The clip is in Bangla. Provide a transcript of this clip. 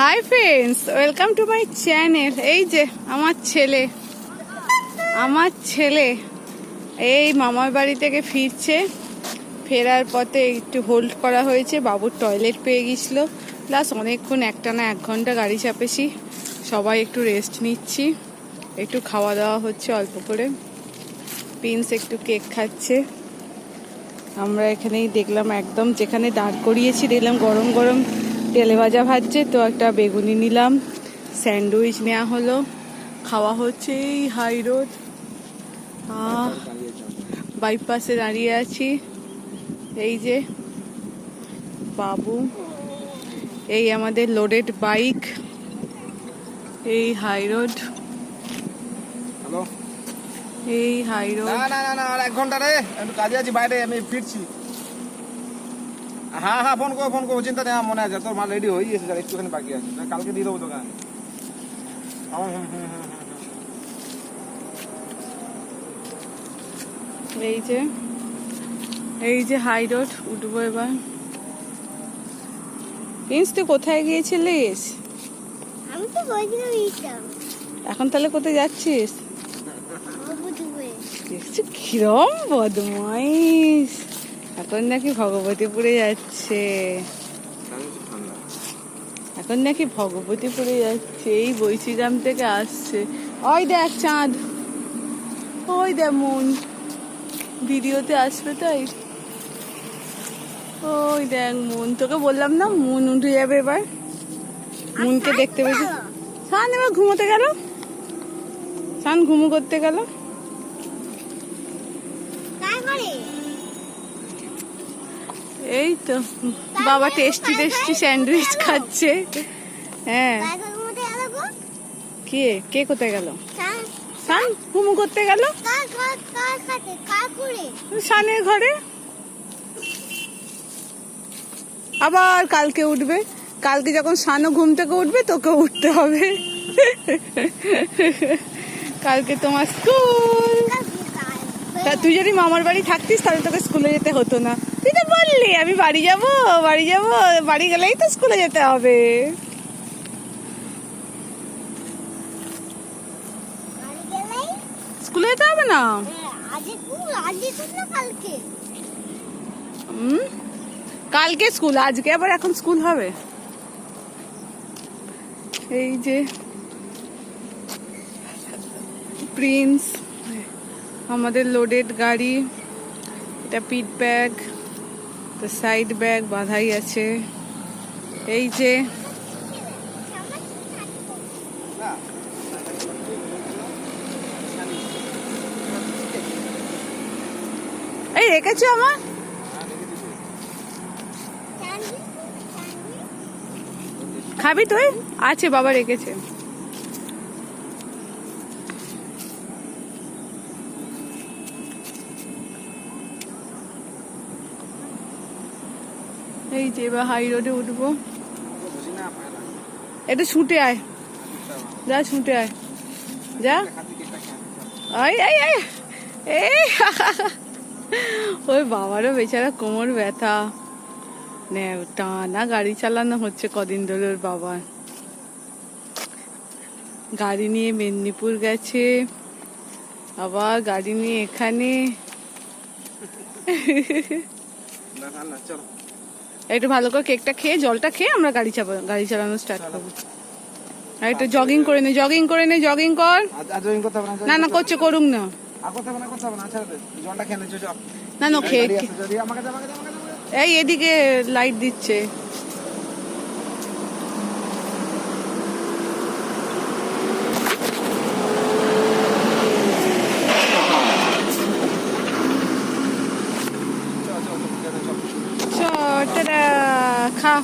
Hi friends welcome to my channel এই যে, আমার ছেলে। আমার ছেলে এই মামার বাড়ি থেকে ফিরছে। ফেরার পথে একটু হোল্ড করা হয়েছে, বাবুর টয়লেট পেয়ে গেছিল প্লাস অনেকক্ষণ একটা না এক ঘণ্টা গাড়ি চাপেছি। সবাই একটু রেস্ট নিচ্ছি। একটু খাওয়া দাওয়া হচ্ছে অল্প করে। প্রিন্স একটু কেক খাচ্ছে। আমরা এখানেই দেখলাম একদম যেখানে দাঁড় করিয়েছি, দেখলাম গরম গরম তেলে ভাজা ভাজছে তো একটা বেগুনি নিলাম। স্যান্ডউইচ নেওয়া হলো। খাওয়া হচ্ছে এই হাই রোড। বাইপাসে দাঁড়িয়ে আছি। এই যে বাবু এই আমাদের লোডেড বাইক। এই হাই রোড। এই হাই রোড। না না না না আর এক ঘণ্টা রে একটু কাজে আছি বাইরে আমি ফিরছি। হ্যাঁ হ্যাঁ ফোন করো ফোন করব চিন্তা নেই আমার মনে আছে তোর মাল রেডি হয়ে গেছে যার একটুখানি বাকি আছে। না, কালকে দিয়ে দেবো দোকান। হুম, হুম, হুম। এই যে এই যে হাই রোড উঠবো এবার। প্রিন্স তুই কোথায় গিয়েছিলিস? আমি তো বলছিলাম এখন তাহলে কোথায় যাচ্ছিস? দেখছি কিরম বদমাইশ। এখন নাকি ভগবতীপুরে যাচ্ছে। এখন নাকি ভগবতীপুরে যাচ্ছে এই বৈশিগ্রাম থেকে আসছে। ওই দেখ চাঁদ ওই দেখ মন। ভিডিওতে আসবে তাই। ওই দেখ মন তোকে বললাম না মন উঠে যাবে এবার। মনকে দেখতে পেয়েছি সান এবার ঘুমোতে গেল? সান ঘুমো করতে গেল? এই তো, বাবা টেস্টি টেস্টি স্যান্ডউইচ খাচ্ছে। হ্যাঁ। কে? কে কোথায় গেল? সান ঘুমু করতে গেল? সানের ঘরে? আবার কালকে উঠবে। কালকে যখন সানও ঘুম থেকে উঠবে তোকে উঠতে হবে। কালকে তোমার স্কুল। তা তুই যদি মামার বাড়ি থাকতিস, তাহলে তোকে স্কুলে যেতে হতো না। তুই তো বললি, আমি বাড়ি যাব বাড়ি যাব, বাড়ি গেলেই তো স্কুলে যেতে হবে। স্কুলে যেতে হবে না? কালকে স্কুল, আজকে আবার এখন স্কুল হবে? এই যে, প্রিন্স আমাদের লোডেড গাড়ি, এটা পিট ব্যাগ তো সাইড ব্যাগ বাঁধাই আছে। এই যে, এই রেখেছো আমার? খাবি তুই? আছে, বাবা রেখেছে। এই যে এবার হাই রোডে উঠবো। একটু ছুটে আয়। যা ছুটে আয়। যা। আই আই আই এই ওই বাবারও বেচারা কোমর ব্যথা। টানা গাড়ি চালানো হচ্ছে কদিন ধরে ওর বাবার। গাড়ি নিয়ে মেদিনীপুর গেছে। আবার গাড়ি নিয়ে এখানে। না, না, চলো। একটু ভালো করে কেকটা খেয়ে জলটা খেয়ে আমরা গাড়ি চাপা গাড়ি চালানো স্টার্ট করব। আর একটু জগিং করে নে জগিং করে নে জগিং কর। না, না করছে করুক না। না, না, খেয়ে এই এদিকে লাইট না খেয়ে গাড়ি আসছে, যদি আমাকে দে, আমাকে দে, আমাকে দে, আমাকে দে। এই এদিকে লাইট দিচ্ছে চল,